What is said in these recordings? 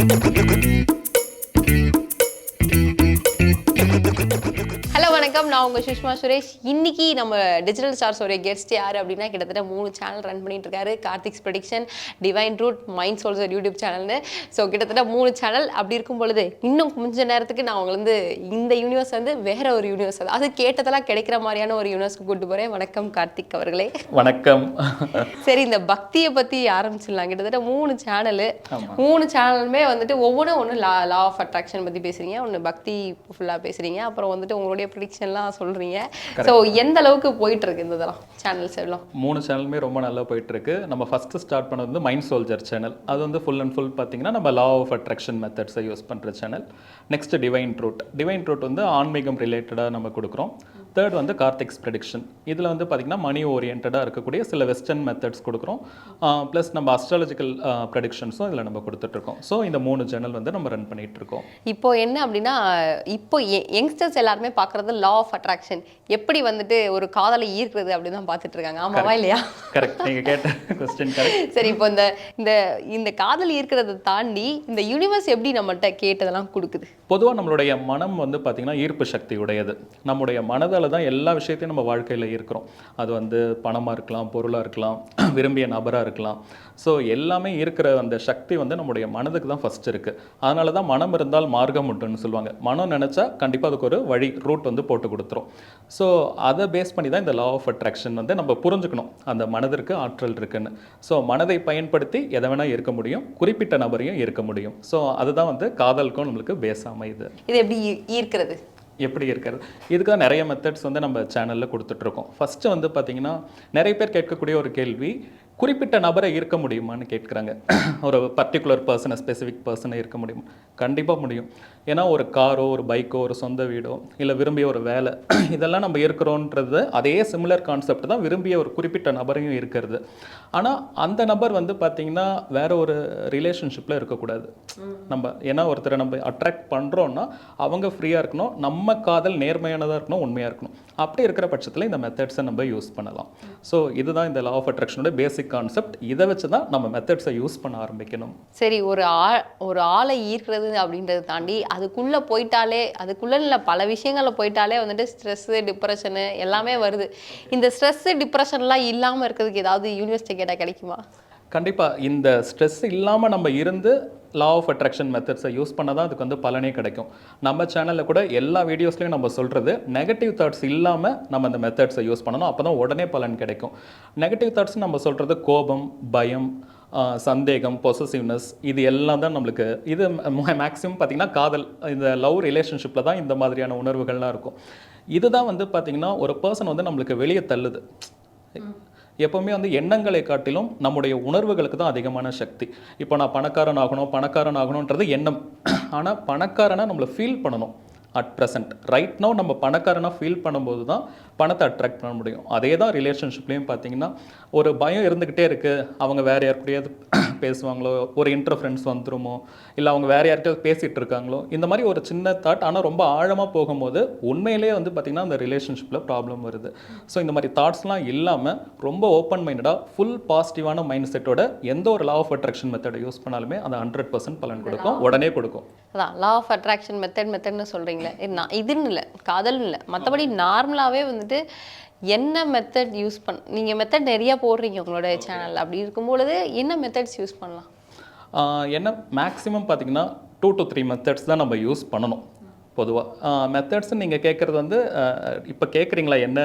Thank you. நான் உங்கள் சுஷ்மா சுரேஷ். இன்னைக்கு நம்ம டிஜிட்டல் ஸ்டார்ஸ் உடைய கெஸ்ட் யார் அப்படின்னா கிட்டத்தட்ட மூணு சேனல் ரன் பண்ணிட்டு இருக்காரு. Karthik's prediction divine truth mind souls YouTube சேனல்னு so கிட்டத்தட்ட மூணு சேனல் அப்படி இருக்கும் பொழுது இன்னும் கொஞ்ச நேரத்துக்கு நான் உங்களை வந்து இந்த யூனிவர்ஸ் வந்து வேற ஒரு யூனிவர்ஸ் அது கேட்டதெல்லாம் கிடைக்கிற மாதிரியான ஒரு யூனிவர்ஸ்க்கு கூட்டு போகிறேன் வணக்கம் கார்த்திக் அவர்களே. வணக்கம். சரி இந்த பக்தியை பற்றி ஆரம்பிச்சிடலாம். கிட்டத்தட்ட மூணு சேனலு. மூணு சேனலுமே வந்துட்டு ஒவ்வொன்றும் ஒன்று லா லா ஆஃப் அட்ராக்ஷன் பற்றி பேசுறீங்க. ஒன்று பக்தி ஃபுல்லாக பேசுறீங்க. அப்புறம் வந்துட்டு உங்களுடைய ப்ரிடிக்ஷன்லாம் சொல்கிறீங்க ஸோ எந்த அளவுக்கு போயிட்டு இருக்கு இந்த இதெல்லாம் சேனல்ஸ் எல்லாம் மூணு சேனலுமே ரொம்ப நல்லா போயிட்டு இருக்கு நம்ம ஃபர்ஸ்ட் ஸ்டார்ட் பண்ணது வந்து மைண்ட் சோல்ஜர் சேனல் அது வந்து ஃபுல் அண்ட் ஃபுல் பார்த்தீங்கன்னா நம்ம லா ஆஃப் அட்ராக்ஷன் மெத்தட்ஸை யூஸ் பண்ணுற channel next divine truth divine truth வந்து ஆன்மீகம் ரிலேட்டடாக நம்ம கொடுக்குறோம். தேர்ட் வந்து கார்த்திக்ஸ் ப்ரெடிக்ஷன் இதில் வந்து பார்த்திங்கன்னா மணி ஓரியன்டாக இருக்கக்கூடிய சில வெஸ்டர்ன் மெத்தட்ஸ் கொடுக்குறோம். ப்ளஸ் நம்ம அஸ்ட்ராலஜிக்கல் ப்ரெடிக்ஷன்ஸும் இதில் நம்ம கொடுத்துட்ருக்கோம் ஸோ இந்த மூணு சேனல் வந்து நம்ம ரன் பண்ணிட்டு இருக்கோம். இப்போ என்ன அப்படின்னா இப்போ யங்ஸ்டர்ஸ் எல்லாருமே பார்க்குறது லா ஆஃப் அட்ராக்ஷன் எப்படி வந்துட்டு ஒரு காதலை ஈர்க்கிறது அப்படின்னு தான் பார்த்துட்டு இருக்காங்க. ஆமாவா இல்லையா? கரெக்ட் நீங்கள் கேட்ட கொஸ்டின் கரெக்ட் சரி இப்போ இந்த இந்த இந்த காதல் ஈர்க்கிறதை தாண்டி இந்த யூனிவர்ஸ் எப்படி நம்மள்ட்ட கேட்டதெல்லாம் கொடுக்குது? பொதுவாக நம்மளுடைய மனம் வந்து பார்த்திங்கன்னா ஈர்ப்பு சக்தி உடையது. நம்முடைய மனதால் தான் எல்லா விஷயத்தையும் நம்ம வாழ்க்கையில் இருக்கிறோம். அது வந்து பணமாக இருக்கலாம் பொருளாக இருக்கலாம் விரும்பிய நபராக இருக்கலாம். ஸோ எல்லாமே இருக்கிற அந்த சக்தி வந்து நம்முடைய மனதுக்கு தான் ஃபஸ்ட் இருக்குது அதனால தான் மனம் இருந்தால் மார்க்கம் உண்டுன்னு சொல்லுவாங்க. மனம் நினச்சா கண்டிப்பாக அதுக்கு ஒரு வழி ரூட் வந்து போட்டு கொடுத்துரும். ஸோ அதை பேஸ் பண்ணி தான் இந்த லா ஆஃப் அட்ராக்ஷன் வந்து நம்ம புரிஞ்சுக்கணும். அந்த மனதிற்கு ஆற்றல் இருக்குன்னு. ஸோ மனதை பயன்படுத்தி எதை வேணால் இருக்க முடியும். குறிப்பிட்ட நபரையும் இருக்க முடியும். ஸோ அதுதான் வந்து காதலுக்கும் நம்மளுக்கு பேஸ் அமையுது. இது எப்படி ஈர்க்கிறது? எப்படி இருக்கிறது? இதுக்காக நிறைய மெத்தட்ஸ் வந்து நம்ம சேனலில் கொடுத்துட்ருக்கோம் ஃபஸ்ட்டு வந்து பார்த்தீங்கன்னா நிறைய பேர் கேட்கக்கூடிய ஒரு கேள்வி குறிப்பிட்ட நபரை இருக்க முடியுமான்னு கேட்குறாங்க. ஒரு பர்டிகுலர் பர்சனை ஸ்பெசிஃபிக் பர்சனை இருக்க முடியுமா. கண்டிப்பாக முடியும். ஏன்னா ஒரு காரோ ஒரு பைக்கோ ஒரு சொந்த வீடோ இல்லை விரும்பிய ஒரு வேலை இதெல்லாம் நம்ம இருக்கிறோன்றது அதே சிமிலர் கான்செப்ட் தான் விரும்பிய ஒரு குறிப்பிட்ட நபரையும் இருக்கிறது ஆனால் அந்த நபர் வந்து பார்த்தீங்கன்னா வேற ஒரு ரிலேஷன்ஷிப்பில் இருக்கக்கூடாது. நம்ம ஏன்னா ஒருத்தரை நம்ம அட்ராக்ட் பண்ணுறோன்னா அவங்க ஃப்ரீயாக இருக்கணும் நம்ம காதல் நேர்மையானதாக இருக்கணும் உண்மையாக இருக்கணும். அப்படி இருக்கிற பட்சத்தில் இந்த மெத்தட்ஸை நம்ம யூஸ் பண்ணலாம். ஸோ இதுதான் இந்த லா ஆஃப் அட்ராக்ஷனோட பேசிக் கான்செப்ட் இதை வச்சு தான் நம்ம மெத்தட்ஸை யூஸ் பண்ண ஆரம்பிக்கணும். சரி ஒரு ஆ ஒரு ஆளை ஈர்க்கிறது அப்படின்றத தாண்டி அதுக்குள்ளே போயிட்டாலே அதுக்குள்ளே இல்லை பல விஷயங்களில் போயிட்டாலே வந்துட்டு ஸ்ட்ரெஸ்ஸு டிப்ரெஷனு எல்லாமே வருது. இந்த ஸ்ட்ரெஸ்ஸு டிப்ரெஷன்லாம் இல்லாமல் இருக்கிறதுக்கு ஏதாவது யூனிவர்சிட்டி கேட்டால் கிடைக்குமா? கண்டிப்பாக இந்த ஸ்ட்ரெஸ் இல்லாமல் நம்ம இருந்து லா ஆஃப் அட்ராக்ஷன் மெத்தட்ஸை யூஸ் பண்ண தான் அதுக்கு வந்து பலனே கிடைக்கும். நம்ம சேனலில் கூட எல்லா வீடியோஸ்லையும் நம்ம சொல்கிறது நெகட்டிவ் தாட்ஸ் இல்லாமல் நம்ம அந்த மெத்தட்ஸை யூஸ் பண்ணணும். அப்போ தான் உடனே பலன் கிடைக்கும். நெகட்டிவ் தாட்ஸ் நம்ம சொல்கிறது கோபம் பயம் சந்தேகம் பொசசிவ்னஸ் இது எல்லாம் தான் நம்மளுக்கு இது மேக்ஸிமம் பார்த்தீங்கன்னா காதல் இந்த லவ் ரிலேஷன்ஷிப்பில் தான் இந்த மாதிரியான உணர்வுகள்லாம் இருக்கும். இதுதான் வந்து பார்த்தீங்கன்னா ஒரு பர்சன் வந்து நம்மளுக்கு வெளியே தள்ளுது. எப்போவுமே வந்து எண்ணங்களை காட்டிலும் நம்முடைய உணர்வுகளுக்கு தான் அதிகமான சக்தி. இப்போ நான் பணக்காரன் ஆகணும் பணக்காரன் ஆகணுன்றது எண்ணம். ஆனால் பணக்காரனாக நம்மளை ஃபீல் பண்ணணும். அட் ப்ரெசன்ட் ரைட் நோ நம்ம பணக்காரனாக ஃபீல் பண்ணும்போது தான் பணத்தை அட்ராக்ட் பண்ண முடியும். அதே தான் ரிலேஷன்ஷிப்லேயும் பார்த்தீங்கன்னா ஒரு பயம் இருந்துக்கிட்டே இருக்குது அவங்க வேறு யாருக்கூடயாவது பேசுவாங்களோ ஒரு இன்டர்ஃபரன்ஸ் வந்துருமோ இல்லை அவங்க வேறு யார்கிட்டயாவது பேசிகிட்டு இருக்காங்களோ இந்த மாதிரி ஒரு சின்ன தாட் ஆனால் ரொம்ப ஆழமாக போகும்போது உண்மையிலேயே வந்து பார்த்திங்கன்னா அந்த ரிலேஷன்ஷிப்பில் ப்ராப்ளம் வருது. ஸோ இந்த மாதிரி தாட்ஸ்லாம் இல்லாமல் ரொம்ப ஓப்பன் மைண்டடாக ஃபுல் பாசிட்டிவான மைண்ட் செட்டோட எந்த ஒரு லா ஆஃப் அட்ராக்ஷன் மெத்தடை யூஸ் பண்ணாலுமே அது ஹண்ட்ரட் பர்சன்ட் பலன் கொடுக்கும். உடனே கொடுக்கும். அதான் லா ஆஃப் அட்ராக்ஷன் மெத்தட் மெத்தட்னு சொல்கிறீங்களே நான் இதுன்னு இல்லை காதல்னு இல்லை. மற்றபடி நார்மலாகவே வந்துட்டு என்ன மெத்தட் யூஸ் பண் நீங்கள் மெத்தட் நிறைய போடுறீங்க உங்களோட சேனல் அப்படி இருக்கும்பொழுது என்ன மெத்தட்ஸ் யூஸ் பண்ணலாம்? என்ன மேக்ஸிமம் பார்த்தீங்கன்னா டூ to த்ரீ மெத்தட்ஸ் தான் நம்ம யூஸ் பண்ணணும் பொதுவாக மெத்தட்ஸ் நீங்கள் கேட்குறது வந்து இப்போ கேட்குறீங்களா என்ன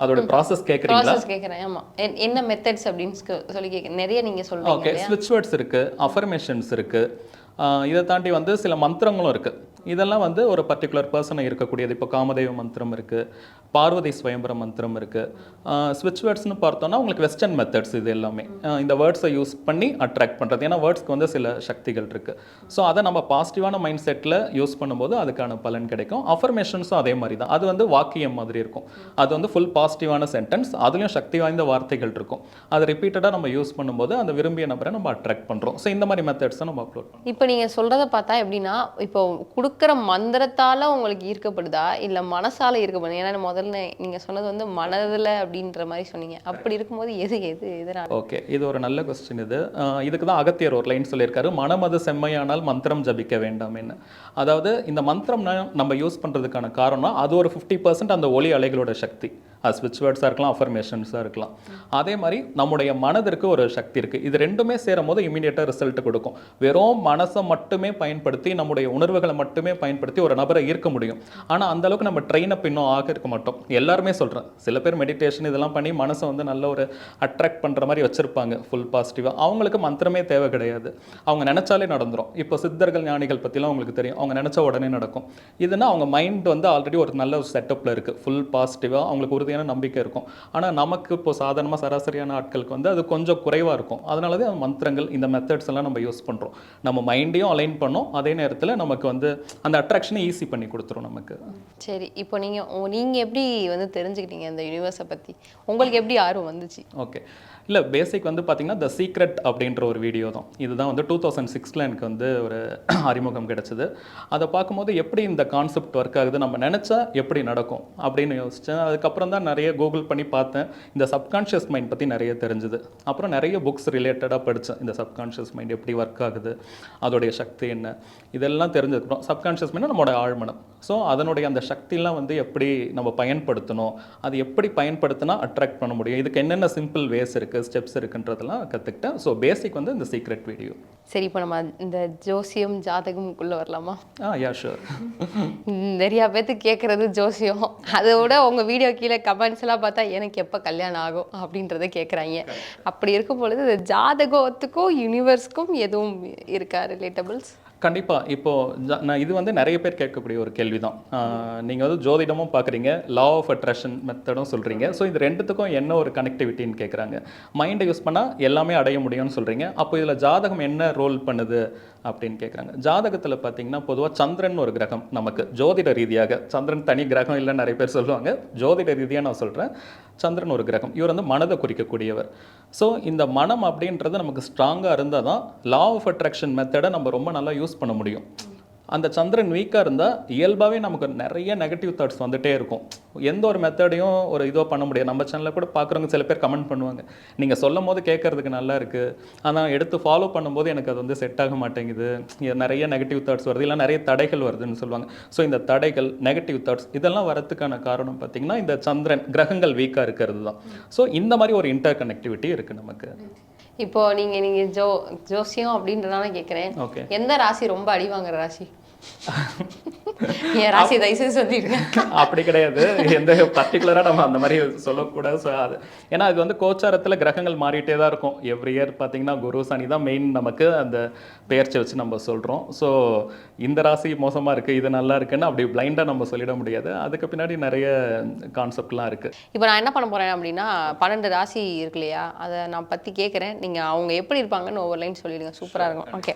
அதோட ப்ராசஸ் கேட்குறீங்களா ப்ராசஸ் கேட்குறேன் ஆமாம் என்ன மெத்தட்ஸ் அப்படின்னு சொல்லி கேட்குறேன் நிறைய நீங்கள் சொல்கிறீங்க ஓகே ஸ்விட்ச் வேர்ட்ஸ் இருக்குது அஃபர்மேஷன்ஸ் இருக்குது இதை தாண்டி வந்து சில மந்திரங்களும் இருக்குது இதெல்லாம் வந்து ஒரு பர்டிகுலர் பர்சனை இருக்கக்கூடியது. இப்போ காமதேவ மந்திரம் இருக்குது பார்வதி ஸ்வயம்பர மந்திரம் இருக்குது ஸ்விட்ச் வேர்ட்ஸ்னு பார்த்தோம்னா உங்களுக்கு வெஸ்டர்ன் மெத்தட்ஸ் இது எல்லாமே. இந்த வேர்ட்ஸை யூஸ் பண்ணி அட்ராக்ட் பண்ணுறது ஏன்னா வேர்ட்ஸ்க்கு வந்து சில சக்திகள் இருக்குது ஸோ அதை நம்ம பாசிட்டிவான மைண்ட் செட்டில் யூஸ் பண்ணும்போது அதுக்கான பலன் கிடைக்கும். அஃபர்மேஷன்ஸும் அதே மாதிரி தான் அது வந்து வாக்கியம் மாதிரி இருக்கும். அது வந்து ஃபுல் பாசிட்டிவான சென்டென்ஸ் அதுலேயும் சக்தி வாய்ந்த வார்த்தைகள் இருக்கும். அதை ரிப்பீட்டடாக நம்ம யூஸ் பண்ணும்போது அந்த விரும்பிய நபரை நம்ம அட்ராக்ட் பண்ணுறோம் ஸோ இந்த மாதிரி மெத்தட்ஸை நம்ம அப்லோட் இப்போ நீங்கள் சொல்கிறத பார்த்தா எப்படின்னா இப்போ கொடுக்குற மந்திரத்தால் உங்களுக்கு ஈர்க்கப்படுதா? இல்லை மனசால ஈர்க்கப்படுது? ஏன்னா முதல்ல நீங்கள் சொன்னது வந்து மனதில் அப்படின்ற மாதிரி சொன்னீங்க. அப்படி இருக்கும்போது எது எது எதனால? ஓகே இது ஒரு நல்ல கொஸ்டின் இது. இதுக்கு தான் அகத்தியர் ஒரு லைன் சொல்லியிருக்காரு. மனமது செம்மையானால் மந்திரம் ஜபிக்க வேண்டாம் என்ன அதாவது இந்த மந்திரம் நம்ம யூஸ் பண்ணுறதுக்கான காரணம் அது ஒரு ஃபிஃப்டி பர்சன்ட் அந்த ஒலி அலைகளோட சக்தி. அது ஸ்விட்ச் வேர்ட்ஸாக இருக்கலாம் அஃபர்மேஷன்ஸாக இருக்கலாம். அதே மாதிரி நம்முடைய மனதிற்கு ஒரு சக்தி இருக்குது இது ரெண்டுமே சேரும் போது இமீடியட்டாக ரிசல்ட் கொடுக்கும். வெறும் மனசை மட்டுமே பயன்படுத்தி நம்முடைய உணர்வுகளை மட்டுமே பயன்படுத்தி ஒரு நபரை ஈர்க்க முடியும். ஆனால் அந்த அளவுக்கு நம்ம ட்ரெயின் அப் இன்னும் ஆக இருக்க மாட்டோம். எல்லாருமே சொல்கிறேன் சில பேர் மெடிடேஷன் இதெல்லாம் பண்ணி மனசை வந்து நல்ல ஒரு அட்ராக்ட் பண்ணுற மாதிரி வச்சுருப்பாங்க ஃபுல் பாசிட்டிவாக அவங்களுக்கு மந்திரமே தேவை கிடையாது. அவங்க நினச்சாலே நடந்துரும். இப்போ சித்தர்கள் ஞானிகள் பற்றிலாம் அவங்களுக்கு தெரியும். அவங்க நினச்ச உடனே நடக்கும். இதுனா அவங்க மைண்ட் வந்து ஆல்ரெடி ஒரு நல்ல ஒரு செட்டப்பில் இருக்குது ஃபுல் பாசிட்டிவாக அவங்களுக்கு உறுதியான நம்பிக்கை இருக்கும். ஆனால் நமக்கு இப்போ சாதாரணமாக சராசரியான ஆட்களுக்கு வந்து அது கொஞ்சம் குறைவாக இருக்கும். அதனால தான் அந்த மந்திரங்கள் இந்த மெத்தட்ஸ் எல்லாம் நம்ம யூஸ் பண்ணுறோம் நம்ம மைண்டையும் அலைன் பண்ணோம். அதே நேரத்தில் நமக்கு வந்து அந்த அட்ராக்ஷனை ஈஸி பண்ணி கொடுத்துரும் நமக்கு. சரி இப்போ நீங்க உ- நீங்க எப்படி வந்து தெரிஞ்சுக்கிட்டீங்க இந்த யூனிவர்ஸை பத்தி? உங்களுக்கு எப்படி ஆர்வம் வந்துச்சு? ஓகே இல்லை பேசிக் வந்து பார்த்திங்கன்னா த சீக்ரெட் அப்படின்ற ஒரு வீடியோ தான். இதுதான் வந்து டூ தௌசண்ட் சிக்ஸில் எனக்கு வந்து ஒரு அறிமுகம் கிடச்சிது. அதை பார்க்கும்போது எப்படி இந்த கான்செப்ட் ஒர்க் ஆகுது நம்ம நினச்சா எப்படி நடக்கும் அப்படின்னு யோசித்தேன் அதுக்கப்புறம் தான் நிறைய கூகுள் பண்ணி பார்த்தேன். இந்த சப்கான்ஷியஸ் மைண்ட் பற்றி நிறைய தெரிஞ்சுது. அப்புறம் நிறைய புக்ஸ் ரிலேட்டடாக படித்தேன் இந்த சப்கான்ஷியஸ் மைண்ட் எப்படி ஒர்க் ஆகுது அதோடைய சக்தி என்ன? இதெல்லாம் தெரிஞ்சதுக்கப்புறம் சப்கான்ஷியஸ் மைண்ட் நம்மளோட ஆழ்மனம். ஸோ அதனுடைய அந்த சக்திலாம் வந்து எப்படி நம்ம பயன்படுத்தணும் அது எப்படி பயன்படுத்தினா அட்ராக்ட் பண்ண முடியும்? இதுக்கு என்னென்ன சிம்பிள் வேஸ் இருக்குது ஸ்டெப்ஸ் இருக்குன்றதெல்லாம் கற்றுக்கிட்டேன் ஸோ பேசிக் வந்து இந்த சீக்ரெட் வீடியோ சரி இப்போ நம்ம இந்த ஜோசியம் ஜாதகம்குள்ள வரலாமா? ஆ யா ஷூர் நிறைய பேர்த்து கேட்குறது ஜோசியம். அதை விட உங்க வீடியோ கீழே கமெண்ட்ஸ் எல்லாம் பார்த்தா எனக்கு எப்போ கல்யாணம் ஆகும்? அப்படின்றத கேட்குறாங்க அப்படி இருக்கும் பொழுது இந்த ஜாதகத்துக்கும் யூனிவர்ஸ்க்கும் எதுவும் இருக்கா ரிலேட்டபிள்ஸ் கண்டிப்பாக இப்போது நான் இது வந்து நிறைய பேர் கேட்கக்கூடிய ஒரு கேள்வி தான் நீங்கள் வந்து ஜோதிடமும் பார்க்குறீங்க லா ஆஃப் அட்ராக்ஷன் மெத்தடும் சொல்கிறீங்க ஸோ இது ரெண்டுத்துக்கும் என்ன ஒரு கனெக்டிவிட்டின்னு கேட்குறாங்க மைண்டை யூஸ் பண்ணால் எல்லாமே அடைய முடியும்னு சொல்கிறீங்க அப்போ இதில் ஜாதகம் என்ன ரோல் பண்ணுது? அப்படின்னு கேட்குறாங்க ஜாதகத்தில் பார்த்தீங்கன்னா பொதுவாக சந்திரன் ஒரு கிரகம் நமக்கு. ஜோதிட ரீதியாக சந்திரன் தனி கிரகம் இல்லைன்னு நிறைய பேர் சொல்லுவாங்க. ஜோதிட ரீதியாக நான் சொல்கிறேன் சந்திரன் ஒரு கிரகம். இவர் வந்து மனதை குறிக்கக்கூடியவர். ஸோ இந்த மனம் அப்படின்றது நமக்கு ஸ்ட்ராங்காக இருந்தால் தான் லா ஆஃப் அட்ராக்ஷன் மெத்தடை நம்ம ரொம்ப நல்லா யூஸ் பண்ண முடியும். அந்த சந்திரன் வீக்காக இருந்தால் இயல்பாகவே நமக்கு நிறைய நெகட்டிவ் தாட்ஸ் வந்துட்டே இருக்கும். எந்த ஒரு மெத்தடையும் ஒரு இதோ பண்ண முடியாது. நம்ம சேனலில் கூட பார்க்குறவங்க சில பேர் கமெண்ட் பண்ணுவாங்க. நீங்கள் சொல்லும் போது கேட்கறதுக்கு நல்லா இருக்குது ஆனால் எடுத்து ஃபாலோ பண்ணும்போது எனக்கு அது வந்து செட் ஆக மாட்டேங்குது. நிறைய நெகட்டிவ் தாட்ஸ் வருது. இல்லை நிறைய தடைகள் வருதுன்னு சொல்லுவாங்க. ஸோ இந்த தடைகள் நெகட்டிவ் தாட்ஸ் இதெல்லாம் வரதுக்கான காரணம் பார்த்தீங்கன்னா இந்த சந்திரன் கிரகங்கள் வீக்காக இருக்கிறது தான். ஸோ இந்த மாதிரி ஒரு இன்டர் கனெக்டிவிட்டி இருக்குது நமக்கு. இப்போ நீங்க நீங்க ஜோ ஜோசியம் அப்படின்றனால கேட்குறேன் ஓகே எந்த ராசி ரொம்ப அடி வாங்குற ராசி? என் ராசி தயவுசெய்து சொல்லிடுங்க அப்படி கிடையாது. எந்த பர்டிகுலராக நம்ம அந்த மாதிரி சொல்லக்கூடாது. ஸோ அது ஏன்னா அது வந்து கோச்சாரத்தில் கிரகங்கள் மாறிட்டே தான் இருக்கும். எவ்ரி இயர் பார்த்தீங்கன்னா குரு சனி தான் மெயின் நமக்கு அந்த பெயர்ச்சி வச்சு நம்ம சொல்கிறோம் ஸோ இந்த ராசி மோசமாக இருக்குது இது நல்லா இருக்குன்னு அப்படி பிளைண்டாக நம்ம சொல்லிட முடியாது. அதுக்கு பின்னாடி நிறைய கான்செப்ட்லாம் இருக்குது இப்போ நான் என்ன பண்ண போறேன் அப்படின்னா பன்னெண்டு ராசி இருக்கு இல்லையா? அதை நான் பத்தி கேட்குறேன் நீங்க அவங்க எப்படி இருப்பாங்கன்னு ஒவ்வொரு லைன் சொல்லிடுங்க. சூப்பரா இருக்கும். ஓகே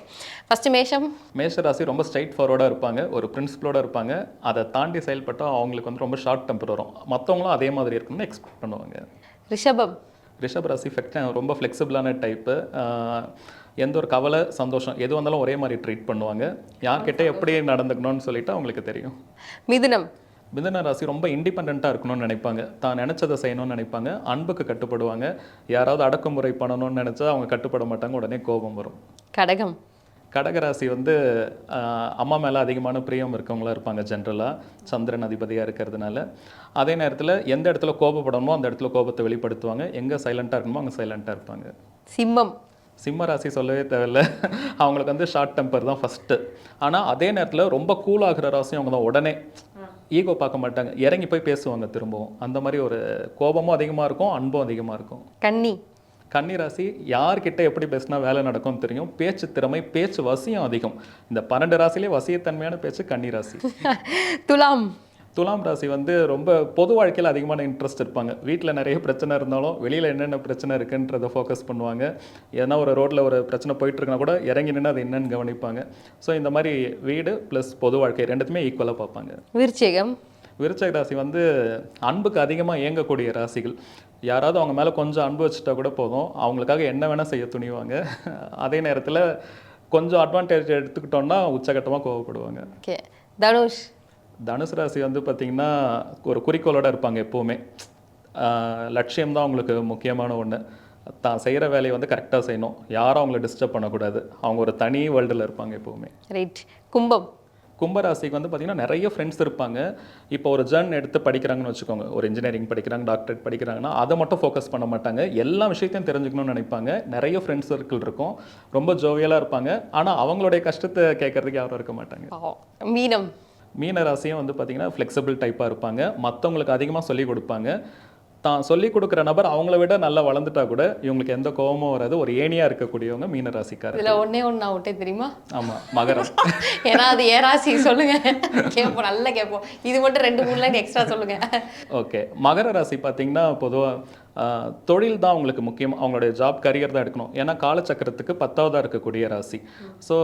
ஃபர்ஸ்ட் மேஷம்? மேஷ ராசி ரொம்ப ஸ்ட்ரைட் ஃபார்வர்டாக இருப்பாங்க. ஒரு பிரின்சிபலோட இருப்பாங்க. அதை தாண்டி செயல்பட்டால் அவங்களுக்கு வந்து ரொம்ப ஷார்ட் டெம்பர் வரும். மற்றவங்களும் அதே மாதிரி இருக்குன்னு எக்ஸ்பெக்ட் பண்ணுவாங்க. ரிஷபம். ரிஷப் ராசி ரொம்ப ஃப்ளெக்சிபிளான டைப்பு எந்த ஒரு கவலை சந்தோஷம் எது வந்தாலும் ஒரே மாதிரி ட்ரீட் பண்ணுவாங்க. யார்கிட்ட எப்படி நடந்துக்கணும்னு சொல்லிட்டு அவங்களுக்கு தெரியும். மிதுனம். மிதன ராசி ரொம்ப இண்டிபெண்ட்டாக இருக்கணும்னு நினைப்பாங்க. தான் நினச்சதை செய்யணும்னு நினைப்பாங்க. அன்புக்கு கட்டுப்படுவாங்க. யாராவது அடக்குமுறை பண்ணணும்னு நினச்சா அவங்க கட்டுப்பட மாட்டாங்க. உடனே கோபம் வரும். கடகம். கடகராசி வந்து அம்மா மேலே அதிகமான பிரியம் இருக்கவங்களா இருப்பாங்க ஜென்ரலாக சந்திரன் அதிபதியாக இருக்கிறதுனால. அதே நேரத்தில் எந்த இடத்துல கோபப்படணுமோ அந்த இடத்துல கோபத்தை வெளிப்படுத்துவாங்க. எங்கே சைலண்ட்டாக இருக்கணுமோ அங்கே சைலண்ட்டாக இருப்பாங்க. சிம்மம். சிம்ம ராசி சொல்லவே தேவையில்ல. அவங்களுக்கு வந்து ஷார்ட் டெம்பர் தான் ஃபஸ்ட்டு ஆனால் அதே நேரத்தில் ரொம்ப கூல் ஆகுற ராசியும் அவங்க தான் உடனே. ஈகோ பார்க்க மாட்டாங்க. இறங்கி போய் பேசுவாங்க திரும்பவும். அந்த மாதிரி ஒரு கோபமும் அதிகமாக இருக்கும் அன்பும் அதிகமாக இருக்கும். கன்னி. கன்னி ராசி யார்கிட்ட எப்படி பேசினா வேலை நடக்கும்னு தெரியும்? பேச்சு திறமை பேச்சு வசியம் அதிகம். இந்த பன்னெண்டு ராசிலே வசியத்தன்மையான பேச்சு கன்னி ராசி துலாம். துலாம் ராசி வந்து ரொம்ப பொது வாழ்க்கையில் அதிகமான இன்ட்ரெஸ்ட் இருப்பாங்க. வீட்டில் நிறைய பிரச்சனை இருந்தாலும் வெளியில் என்னென்ன பிரச்சனை இருக்குன்றதை ஃபோக்கஸ் பண்ணுவாங்க. ஏன்னா ஒரு ரோட்டில் ஒரு பிரச்சனை போயிட்டு இருக்குன்னா கூட இறங்கி நின்று அது என்னன்னு கவனிப்பாங்க. ஸோ இந்த மாதிரி வீடு ப்ளஸ் பொது வாழ்க்கை ரெண்டுத்துமே ஈக்குவலாக பார்ப்பாங்க. விருச்சிகம். விருச்சக ராசி வந்து அன்புக்கு அதிகமாக இயங்கக்கூடிய ராசிகள். யாராவது அவங்க மேலே கொஞ்சம் அன்பு வச்சுட்டா கூட போதும். அவங்களுக்காக என்ன வேணால் செய்ய துணிவாங்க. அதே நேரத்தில் கொஞ்சம் அட்வான்டேஜ் எடுத்துக்கிட்டோம்னா உச்சகட்டமாக கோவப்படுவாங்க. ஓகே தனுஷ். தனுசு ராசி வந்து பார்த்திங்கன்னா ஒரு குறிக்கோளோட இருப்பாங்க எப்போவுமே. லட்சியம் தான் அவங்களுக்கு முக்கியமான ஒன்று தான் செய்கிற வேலையை வந்து கரெக்டாக செய்யணும். யாரும் அவங்கள டிஸ்டர்ப் பண்ணக்கூடாது. அவங்க ஒரு தனி வேர்ல்டில் இருப்பாங்க எப்போவுமே. ரைட் கும்பம். கும்பராசிக்கு வந்து பார்த்திங்கன்னா நிறைய ஃப்ரெண்ட்ஸ் இருப்பாங்க. இப்போ ஒரு ஜர்ன் எடுத்து படிக்கிறாங்கன்னு வச்சுக்கோங்க. ஒரு இன்ஜினியரிங் படிக்கிறாங்க டாக்டரேட் படிக்கிறாங்கன்னா அதை மட்டும் ஃபோக்கஸ் பண்ண மாட்டாங்க. எல்லா விஷயத்தையும் தெரிஞ்சுக்கணும்னு நினைப்பாங்க. நிறைய ஃப்ரெண்ட்ஸ் சர்க்கிள் இருக்கும். ரொம்ப ஜோவியலாக இருப்பாங்க. ஆனால் அவங்களுடைய கஷ்டத்தை கேட்கறதுக்கு யாரும் இருக்க மாட்டாங்க. மீனம். மீன ராசியும் வந்து பார்த்தீங்கன்னா ஃப்ளெக்சிபிள் டைப்பாக இருப்பாங்க. மற்றவங்களுக்கு அதிகமாக சொல்லிக் கொடுப்பாங்க. தான் சொல்லிக் கொடுக்குற நபர் அவங்கள விட நல்லா வளர்ந்துட்டா கூட இவங்களுக்கு எந்த கோபமும் வராது. ஒரு ஏணியாக இருக்கக்கூடியவங்க மீன ராசிக்காரர் இதுல ஒண்ணே ஒண்ணு நான் விட்டே தெரியுமா? ஆமாம் மகரம். ஏன்னா அது ஏ ராசி? சொல்லுங்க. கேட்போம் நல்லா கேட்போம் இது மட்டும் ரெண்டு மூணு லைன் எக்ஸ்ட்ரா சொல்லுங்க. ஓகே மகர ராசி பார்த்தீங்கன்னா பொதுவாக தொழில் தான் அவங்களுக்கு முக்கியம். அவங்களுடைய ஜாப் கரியர் தான் எடுக்கணும். ஏன்னா காலச்சக்கரத்துக்கு பத்தாவதாக இருக்கக்கூடிய ராசி. ஸோ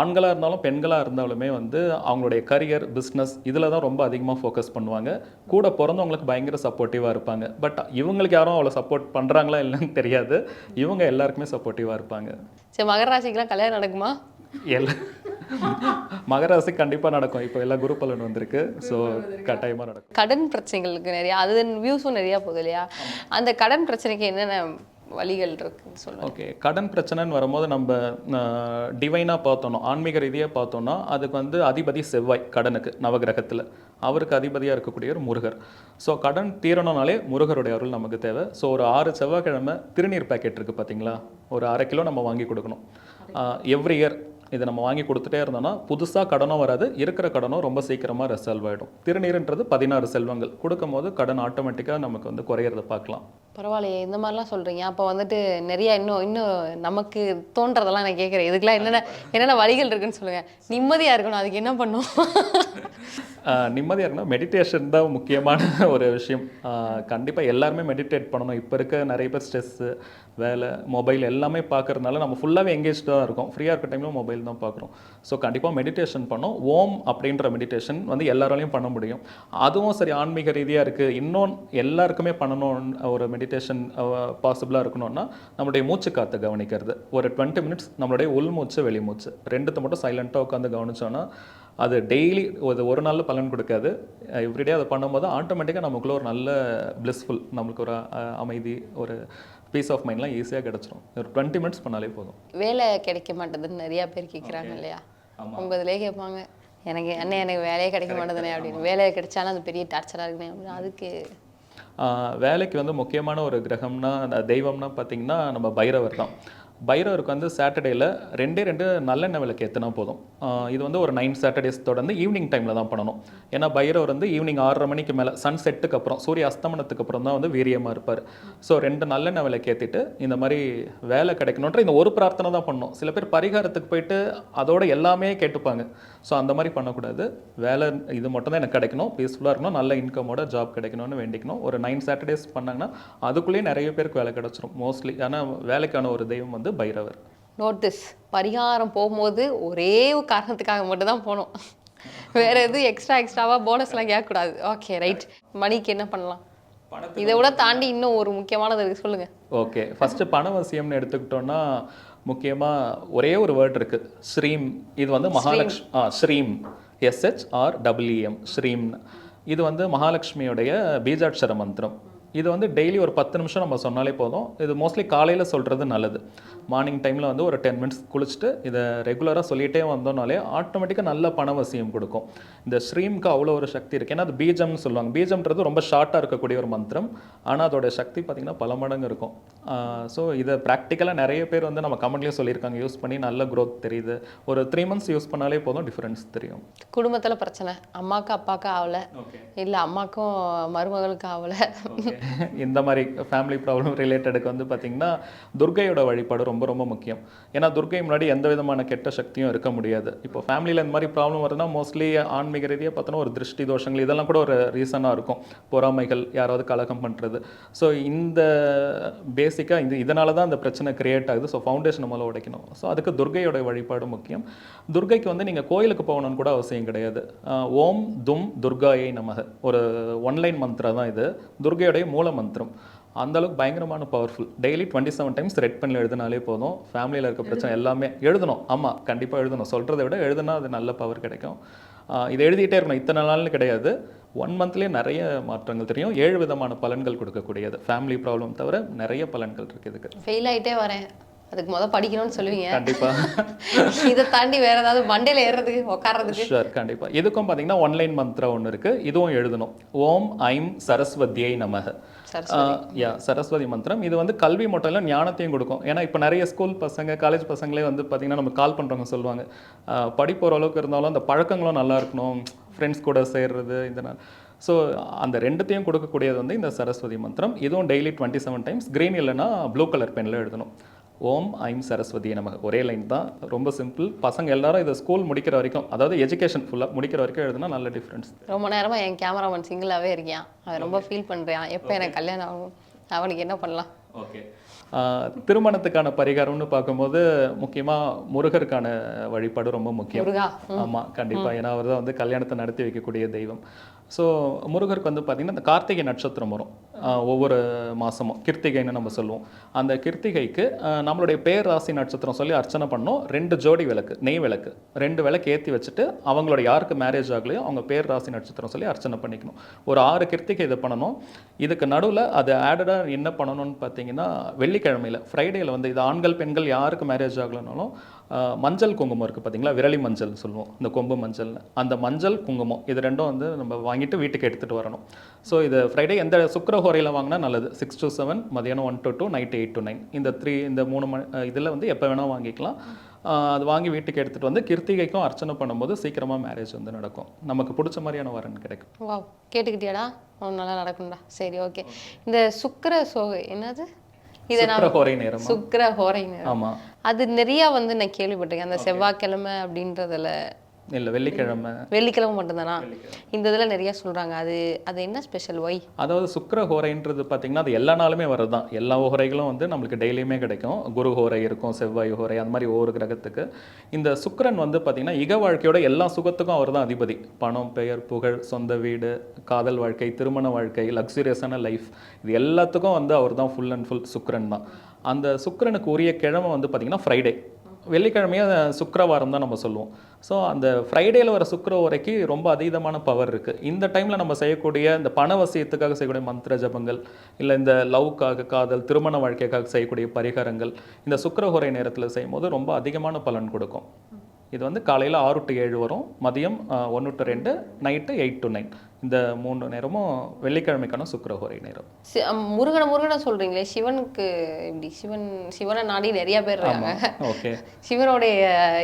ஆண்களாக இருந்தாலும் பெண்களாக இருந்தாலுமே வந்து அவங்களுடைய கரியர் பிஸ்னஸ் இதில் தான் ரொம்ப அதிகமாக ஃபோக்கஸ் பண்ணுவாங்க. கூட பிறந்தவங்களுக்கு பயங்கர சப்போர்ட்டிவாக இருப்பாங்க. பட் இவங்களுக்கு யாரும் அவ்வளோ சப்போர்ட் பண்ணுறாங்களா இல்லைன்னு தெரியாது. இவங்க எல்லாருக்குமே சப்போர்ட்டிவாக இருப்பாங்க. சரி மகர ராசிக்கெல்லாம் கல்யாணம் நடக்குமா? எல்லா மகராசி கண்டிப்பாக நடக்கும். இப்போ எல்லா குரு பலன் வந்திருக்கு. ஸோ கட்டாயமாக நடக்கும். கடன் பிரச்சனைகளுக்கு நிறைய அது வியூஸும் நிறைய போகுது இல்லையா? அந்த கடன் பிரச்சனைக்கு என்னென்ன வழிகள் இருக்குன்னு சொல்லுங்க. ஓகே கடன் பிரச்சனைன்னு வரும்போது நம்ம டிவைனாக பார்த்தோம்னா ஆன்மீக ரீதியாக பார்த்தோம்னா அதுக்கு வந்து அதிபதி செவ்வாய் கடனுக்கு நவகிரகத்தில். அவருக்கு அதிபதியாக இருக்கக்கூடியவர் முருகர். ஸோ கடன் தீரணும்னாலே முருகருடைய அருள் நமக்கு தேவை. ஸோ ஒரு ஆறு செவ்வாய்க்கிழமை திருநீர் பேக்கெட் இருக்குது பார்த்தீங்களா ஒரு அரை கிலோ நம்ம வாங்கி கொடுக்கணும். எவ்ரி இயர் இதை நம்ம வாங்கி கொடுத்துட்டே இருந்தோம்னா புதுசாக கடனும் வராது இருக்கிற கடனும் ரொம்ப சீக்கிரமாக ரெசால்வ் ஆகிடும் திருநீருன்றது பதினாறு செல்வங்கள். கொடுக்கும்போது கடன் ஆட்டோமேட்டிக்காக நமக்கு வந்து குறையிறத பார்க்கலாம். பரவாயில்லையே இந்த மாதிரிலாம் சொல்கிறீங்க அப்போ வந்துட்டு நிறையா இன்னும் இன்னும் நமக்கு தோன்றதெல்லாம் நான் கேட்குறேன். இதுக்கெல்லாம் என்னென்ன என்னென்ன வழிகள் இருக்குன்னு சொல்லுங்கள் நிம்மதியாக இருக்கணும். அதுக்கு என்ன பண்ணும் நிம்மதியாக இருக்கணும். மெடிடேஷன் தான் முக்கியமான ஒரு விஷயம். கண்டிப்பாக எல்லாருமே மெடிடேட் பண்ணணும். இப்போ இருக்க நிறைய பேர் ஸ்ட்ரெஸ்ஸு வேலை மொபைல் எல்லாமே பார்க்குறதுனால நம்ம ஃபுல்லாகவே எங்கேஜ்டாக இருக்கோம். ஃப்ரீயாக இருக்க டைமில் மொபைல் தான் பார்க்குறோம் ஸோ கண்டிப்பாக மெடிடேஷன் பண்ணோம் ஓம் அப்படின்ற மெடிடேஷன் வந்து எல்லாராலையும் பண்ண முடியும். அதுவும் சரி ஆன்மீக ரீதியாக இருக்குது இன்னொன்று எல்லாருக்குமே பண்ணணும் ஒரு மெடிடேஷன் பாசிபிளாக இருக்கணும்னா நம்மளுடைய மூச்சு காற்று கவனிக்கிறது. ஒரு டுவெண்ட்டி மினிட்ஸ் நம்மளுடைய உள் மூச்சு வெளி மூச்சு. ரெண்டுத்தை மட்டும் சைலண்ட்டாக உட்காந்து கவனிச்சோன்னா அது டெய்லி ஒரு ஒரு நாளில் பலன் கொடுக்காது. எவ்ரிடே அதை பண்ணும்போது ஆட்டோமேட்டிக்காக நமக்குள்ள ஒரு நல்ல பிளிஸ்ஃபுல் நம்மளுக்கு ஒரு அமைதி ஒரு பீஸ் ஆஃப் மைண்ட்லாம் ஈஸியாக கிடச்சிரும். ஒரு டுவெண்ட்டி மினிட்ஸ் பண்ணாலே போதும். வேலை கிடைக்க மாட்டேதுன்னு நிறைய பேர் கேட்குறாங்க இல்லையா? இதுலயே கேட்பாங்க. எனக்கு அண்ணே எனக்கு வேலையே கிடைக்க மாட்டேதுனே அப்படின்னு. வேலை கிடைச்சாலும் அது பெரிய டார்ச்சராக இருக்குனே அப்படின்னு. அதுக்கு வேலைக்கு வந்து முக்கியமான ஒரு கிரகம்னா தெய்வம்னா பார்த்தீங்கன்னா நம்ம பைரவர் தான். பைரவருக்கு வந்து சாட்டர்டேயில் ரெண்டே ரெண்டு நல்லெண்ணெய் விளக்கு ஏற்றினா போதும். இது வந்து ஒரு நைன் சாட்டர்டேஸ் தொடர்ந்து ஈவினிங் டைமில் தான் பண்ணணும். ஏன்னா பைரவர் வந்து ஈவினிங் ஆறரை மணிக்கு மேலே சன் செட்டுக்கு அப்புறம் சூரிய அஸ்தமனத்துக்கு அப்புறம் தான் வந்து வீரியமாக இருப்பார். ஸோ ரெண்டு நல்லெண்ணெய் விளக்கு ஏற்றிட்டு இந்த மாதிரி வேலை கிடைக்கணுன்ற இந்த ஒரு பிரார்த்தனை தான் பண்ணணும். சில பேர் பரிகாரத்துக்கு போயிட்டு அதோட எல்லாமே கேட்டுப்பாங்க. ஸோ அந்த மாதிரி பண்ணக்கூடாது. வேலை இது மட்டும் தான் எனக்கு கிடைக்கணும். பீஸ்ஃபுல்லாக இருக்கணும். நல்ல இன்கமோட ஜாப் கிடைக்கணும்னு வேண்டிக்கணும். ஒரு நைன் சாட்டர்டேஸ் பண்ணாங்கன்னா அதுக்குள்ளேயே நிறைய பேருக்கு வேலை கிடைச்சிரும் மோஸ்ட்லி ஆனால் வேலைக்கான ஒரு தெய்வம் வந்து பைரவர். நோட் திஸ் பரிகாரம் போகும்போது ஒரே காரணத்துக்காக மட்டும் தான் போகணும். வேற எதுவும் எக்ஸ்ட்ரா எக்ஸ்ட்ராவா போனஸ்லாம் கேட்கக்கூடாது. ஓகே ரைட் மணிக்கு என்ன பண்ணலாம்? இதை விட தாண்டி இன்னும் ஒரு முக்கியமானது இருக்கு. சொல்லுங்க. ஓகே ஃபஸ்ட்டு பணவசியம்னு எடுத்துக்கிட்டோம்னா முக்கியமாக ஒரே ஒரு வேர்ட் இருக்குது ஸ்ரீம். இது வந்து மகாலட்சுமி ஆ ஸ்ரீம். S H R W M ஸ்ரீம்னு. இது வந்து மகாலட்சுமியோடைய பீஜாட்சர மந்திரம். இது வந்து டெய்லி ஒரு பத்து நிமிஷம் நம்ம சொன்னாலே போதும். இது மோஸ்ட்லி காலையில் சொல்கிறது நல்லது. மார்னிங் டைமில் வந்து ஒரு டென் மினிட்ஸ் குளிச்சுட்டு இதை ரெகுலராக சொல்லிகிட்டே வந்தோம்னாலே ஆட்டோமேட்டிக்காக நல்ல பணவசியம் கொடுக்கும். இந்த ஸ்ரீம்க்கு அவ்வளோ ஒரு சக்தி இருக்குது ஏன்னா அது பீஜம்னு சொல்லுவாங்க. பீஜம்ன்றது ரொம்ப ஷார்ட்டாக இருக்கக்கூடிய ஒரு மந்திரம். ஆனால் அதோட சக்தி பார்த்திங்கன்னா பல மடங்கு இருக்கும். ஸோ இதை ப்ராக்டிக்கலாக நிறைய பேர் வந்து நம்ம கமெண்ட்லேயும் சொல்லியிருக்காங்க. யூஸ் பண்ணி நல்ல growth தெரியுது. ஒரு த்ரீ மந்த்ஸ் யூஸ் பண்ணாலே போதும். டிஃப்ரென்ஸ் தெரியும். குடும்பத்துல பிரச்சனை. அம்மாக்கு அப்பாவுக்கு ஆகல இல்ல அம்மாக்கும் மருமகளுக்கு ஆகல இந்த மாதிரி ஃபேமிலி ப்ராப்ளம் ரிலேட்டடுக்கு வந்து பார்த்திங்கன்னா துர்கையோட வழிபாடு ரொம்ப ரொம்ப முக்கியம். ஏன்னா துர்கை முன்னாடி எந்த விதமான கெட்ட சக்தியும் இருக்க முடியாது. இப்போ ஃபேமிலியில் இந்த மாதிரி ப்ராப்ளம் வருதுன்னா மோஸ்ட்லி ஆன்மீக ரீதியாக பார்த்தோன்னா ஒரு திருஷ்டி தோஷங்கள் இதெல்லாம் கூட ஒரு ரீசனாக இருக்கும். பொறாமைகள் யாராவது கலகம் பண்ணுறது ஸோ இந்த பேசிக்காக இந்த இதனால தான் அந்த பிரச்சனை கிரியேட் ஆகுது. ஸோ ஃபவுண்டேஷன் முதல்ல உடைக்கணும். ஸோ அதுக்கு துர்கையோட வழிபாடு முக்கியம். துர்கைக்கு வந்து நீங்கள் கோயிலுக்கு போகணும்னு கூட அவசியம் கிடையாது. ஓம் தும் துர்காயை நமக. ஒரு ஒன்லைன் மந்த்ரா தான் இது. துர்கையோடைய மூல மந்திரம் அந்த அளவுக்கு பயங்கரமான powerful daily twenty seven times red பென்ல எழுதினாலே போதும். ஃபேமிலியில் இருக்க பிரச்சனை எல்லாமே எழுதணும். ஆமாம் கண்டிப்பாக எழுதணும். சொல்கிறத விட எழுதுனா அது நல்ல பவர் கிடைக்கும். இதை எழுதிட்டே இருக்கணும். இத்தனை நாள்னு கிடையாது. ஒன் மந்த்லேயே நிறைய மாற்றங்கள் தெரியும். ஏழு விதமான பலன்கள் கொடுக்கக்கூடியது. ஃபேமிலி ப்ராப்ளம் தவிர நிறைய பலன்கள் இருக்குது இதுக்கு. ஃபெயில் ஆயிட்டே வரேன். அதுக்கு முத படிக்கணும்னு சொல்லுவீங்க. கண்டிப்பாக இதை தாண்டி வேற ஏதாவது மண்டையில ஏறுறதுக்கு உட்கார்றதுக்கு ஷுவர் கண்டிப்பாக இதுக்கும் பார்த்தீங்கன்னா ஒன்லைன் மந்த்ரா ஒன்று இருக்குது இதுவும் எழுதணும். ஓம் ஐம் சரஸ்வதியை நமக. யா சரஸ்வதி மந்திரம். இது வந்து கல்வி மட்டும் இல்லை ஞானத்தையும் கொடுக்கும். ஏன்னா இப்போ நிறைய ஸ்கூல் பசங்க காலேஜ் பசங்களே வந்து பார்த்தீங்கன்னா நம்ம கால் பண்ணுறவங்க சொல்லுவாங்க. ஆஹ் படிப்பு ஓரளவுக்கு இருந்தாலும் அந்த பழக்கங்களும் நல்லா இருக்கணும். ஃப்ரெண்ட்ஸ் கூட சேர்றது நாள் ஸோ அந்த ரெண்டுத்தையும் கொடுக்கக்கூடியது வந்து இந்த சரஸ்வதி மந்திரம். இதுவும் daily twenty seven times green இல்லைன்னா ப்ளூ கலர் பெனில் எழுதணும். ஓம் ஐம் சரஸ்வதி நமக்கு ஒரே லைன் தான். ரொம்ப சிம்பிள். பசங்க எல்லாரும் இதை ஸ்கூல் முடிக்கிற வரைக்கும் அதாவது எஜுகேஷன் ஃபுல்லாக முடிக்கிற வரைக்கும் எழுதுனா நல்ல டிஃப்ரென்ஸ் ரொம்ப நேரமா என் கேமராமேன் சிங்கிளாவே இருக்கான் அவன் ரொம்ப ஃபீல் பண்றான். எப்போ எனக்கு கல்யாணம் ஆகும்? அவனுக்கு என்ன பண்ணலாம்? ஓகே திருமணத்துக்கான பரிகாரம்னு பார்க்கும்போது முக்கியமாக முருகருக்கான வழிபாடு ரொம்ப முக்கியம். முருகா? ஆமா கண்டிப்பா. ஏன்னா அவர் தான் வந்து கல்யாணத்தை நடத்தி வைக்கக்கூடிய தெய்வம். ஸோ முருகருக்கு வந்து பார்த்தீங்கன்னா இந்த கார்த்திகை நட்சத்திரம் வரும். ஒவ்வொரு மாதமும் கிருத்திகைன்னு நம்ம சொல்லுவோம். அந்த கிருத்திகைக்கு நம்மளுடைய பேர் ராசி நட்சத்திரம் சொல்லி அர்ச்சனை பண்ணோம். ரெண்டு ஜோடி விளக்கு நெய் விளக்கு. ரெண்டு விளக்கு ஏற்றி வச்சுட்டு அவங்களோட யாருக்கு மேரேஜ் ஆகலையோ அவங்க பேர் ராசி நட்சத்திரம் சொல்லி அர்ச்சனை பண்ணிக்கணும். ஒரு ஆறு கிருத்திகை இதை பண்ணணும். இதுக்கு நடுவில் அது ஆடடாக என்ன பண்ணணும்னு பார்த்தீங்கன்னா வெள்ளிக்கிழமையில் ஃப்ரைடேயில் வந்து இது ஆண்கள் பெண்கள் யாருக்கு மேரேஜ் ஆகலைனாலும் மஞ்சள் குங்குமம் இருக்குது பார்த்தீங்களா விரலி மஞ்சள் சொல்லுவோம். இந்த கொம்பு மஞ்சள்னு. அந்த மஞ்சள் குங்குமம் இது ரெண்டும் வந்து நம்ம வாங்கிட்டு வீட்டுக்கு எடுத்துகிட்டு வரணும். ஸோ இது ஃப்ரைடே எந்த சுக்கர ஹோரையில் வாங்கினா நல்லது. சிக்ஸ் டு செவன் மதியானம் one to two night eight to nine இந்த த்ரீ இந்த மூணு மணி இதில் வந்து எப்போ வேணால் வாங்கிக்கலாம். அது வாங்கி வீட்டுக்கு எடுத்துகிட்டு வந்து கிருத்திகைக்கும் அர்ச்சனை பண்ணும்போது சீக்கிரமாக மேரேஜ் வந்து நடக்கும். நமக்கு பிடிச்ச மாதிரியான வரன் கிடைக்கும். வாவ் கேட்டுக்கிட்டியாடா? நல்லா நடக்கும்டா. சரி ஓகே இந்த சுக்கிர சோகை என்னது? இதை நான் சுக்கர ஹோரை நேரம்? சுக்கிர ஹோரை நேரம். ஆமாம் அது நிறைய வந்து நான் கேள்விப்பட்டிருக்கேன். அந்த செவ்வாய்க்கிழமை அப்படின்றதுல இல்லை வெள்ளிக்கிழமை. வெள்ளிக்கிழமை மட்டும்தானா? இந்த இதுல நிறைய சொல்றாங்க. அது அது என்ன ஸ்பெஷல் ஒய் அதாவது சுக்கிர ஹோரைன்றது பார்த்தீங்கன்னா அது எல்லா நாளுமே வர்றது தான் எல்லா ஹோரைகளும் வந்து நம்மளுக்கு டெய்லியுமே கிடைக்கும். குரு ஹோரை இருக்கும் செவ்வாய் ஹோரை அந்த மாதிரி ஒவ்வொரு கிரகத்துக்கு. இந்த சுக்கிரன் வந்து பார்த்தீங்கன்னா இக வாழ்க்கையோட எல்லா சுகத்துக்கும் அவர் தான் அதிபதி. பணம் பெயர் புகழ் சொந்த வீடு காதல் வாழ்க்கை திருமண வாழ்க்கை லக்ஸுரியஸான லைஃப் இது எல்லாத்துக்கும் வந்து அவர் தான் ஃபுல் அண்ட் ஃபுல் சுக்கிரன் தான். அந்த சுக்கரனுக்கு உரிய கிழமை வந்து பார்த்திங்கன்னா ஃப்ரைடே வெள்ளிக்கிழமையே சுக்கரவாரம் தான் நம்ம சொல்லுவோம். ஸோ அந்த ஃப்ரைடேயில் வர சுக்கர உரைக்கு ரொம்ப அதீதமான பவர் இருக்குது இந்த டைமில் நம்ம செய்யக்கூடிய இந்த பண வசியத்துக்காக செய்யக்கூடிய மந்திர ஜபங்கள் இல்லை இந்த லவ்க்காக காதல் திருமண வாழ்க்கைக்காக செய்யக்கூடிய பரிகாரங்கள் இந்த சுக்கிரஹோரை நேரத்தில் செய்யும்போது ரொம்ப அதிகமான பலன் கொடுக்கும். இது வந்து காலையில் ஆறு டு ஏழு வரும். மதியம் ஒன்று டு ரெண்டு நைட்டு எயிட் டு நைன் இந்த மூணு நேரமும் வெள்ளிக்கிழமைக்கான சுக்கிரஹோரை நேரம். முருகனை முருகனை சொல்றீங்களே சிவனுக்கு இப்படி சிவன் சிவனை நாடி நிறைய பேர் இருக்காங்க. ஓகே. சிவனுடைய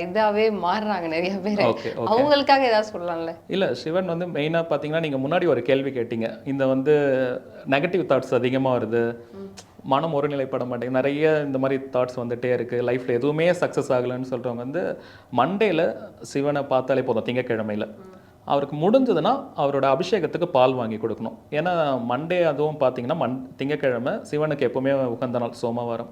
இதாவே மாறுறாங்க நிறைய பேர். ஓகே அவங்களுக்காக ஏதாவது சொல்லலாம்ல? இல்லை சிவன் வந்து மெயினாக பார்த்தீங்கன்னா நீங்கள் முன்னாடி ஒரு கேள்வி கேட்டீங்க. இந்த வந்து நெகட்டிவ் தாட்ஸ் அதிகமாக வருது. மனம் ஒருநிலைப்பட மாட்டேங்குது. நிறைய இந்த மாதிரி தாட்ஸ் வந்துகிட்டே இருக்குது லைஃப்பில் எதுவுமே சக்ஸஸ் ஆகலைன்னு சொல்கிறவங்க வந்து மண்டேல சிவனை பார்த்தாலே போதும் திங்கக்கிழமையில். அவருக்கு முடிஞ்சதுன்னா அவரோட அபிஷேகத்துக்கு பால் வாங்கி கொடுக்கணும். ஏன்னா மண்டே அதுவும் பார்த்தீங்கன்னா மண் திங்கக்கிழமை சிவனுக்கு எப்போவுமே உகந்த நாள் சோமவாரம்.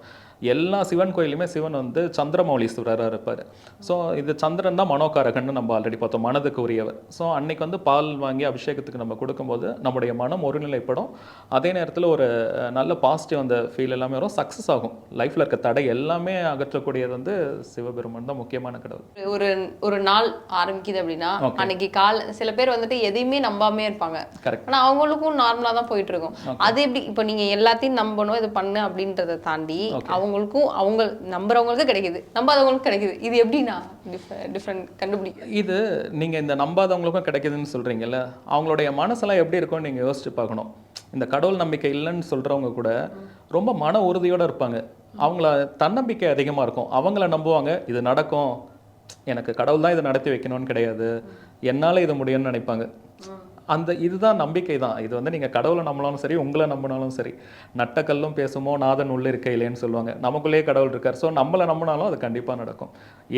எல்லா சிவன் கோயிலுமே சிவன் வந்து சந்திரமௌலீஸ்வரராக இருப்பார். ஸோ இது சந்திரன் தான் மனோகாரகன்னு நம்ம ஆல்ரெடி பார்த்தோம் மனதுக்கு உரியவர். ஸோ அன்னைக்கு வந்து பால் வாங்கி அபிஷேகத்துக்கு நம்ம கொடுக்கும்போது நம்முடைய மனம் ஒருநிலைப்படும். அதே நேரத்தில் ஒரு நல்ல பாசிட்டிவ் அந்த ஃபீல் எல்லாமே வரும். சக்ஸஸ் ஆகும். லைஃப்பில் இருக்க தடை எல்லாமே அகற்றக்கூடியது வந்து சிவபெருமான் தான் முக்கியமான கடவுள். ஒரு ஒரு நாள் ஆரம்பிக்குது அப்படின்னா அன்னைக்கு கால சில பேர் வந்துட்டு எதையுமே நம்பாமே இருப்பாங்க. கரெக்ட் ஆனா அவங்களுக்கும் நார்மலா தான் போயிட்டு இருக்கும். அது எப்படி இப்போ நீங்க எல்லாத்தையும் நம்பணும் இது பண்ணு அப்படின்றத தாண்டி அவங்களுக்கும் அவங்க நம்புறவங்களுக்கு கிடைக்குது. நம்பாதவங்களுக்கு கிடைக்குது. இது எப்படின்னா டிஃப்ரெண்ட் கண்டுபிடிக்க. இது நீங்கள் இந்த நம்பாதவங்களுக்கும் கிடைக்குதுன்னு சொல்கிறீங்கல்ல அவங்களுடைய மனசெல்லாம் எப்படி இருக்கும்னு நீங்கள் யோசிச்சு பார்க்கணும். இந்த கடவுள் நம்பிக்கை இல்லைன்னு சொல்கிறவங்க கூட ரொம்ப மன உறுதியோடு இருப்பாங்க. அவங்கள தன்னம்பிக்கை அதிகமாக இருக்கும். அவங்கள நம்புவாங்க இது நடக்கும். எனக்கு கடவுள் தான் இதை நடத்தி வைக்கணும்னு கிடையாது. என்னால் இது முடியும்னு நினைப்பாங்க. அந்த இதுதான் நம்பிக்கை தான் இது வந்து நீங்கள் கடவுளை நம்பினாலும் சரி உங்களை நம்பினாலும் சரி நட்டக்கல்லும் பேசுமோ நாதன் உள்ள இருக்கையிலேன்னு சொல்லுவாங்க. நமக்குள்ளேயே கடவுள் இருக்கார். ஸோ நம்மளை நம்பினாலும் அது கண்டிப்பாக நடக்கும்.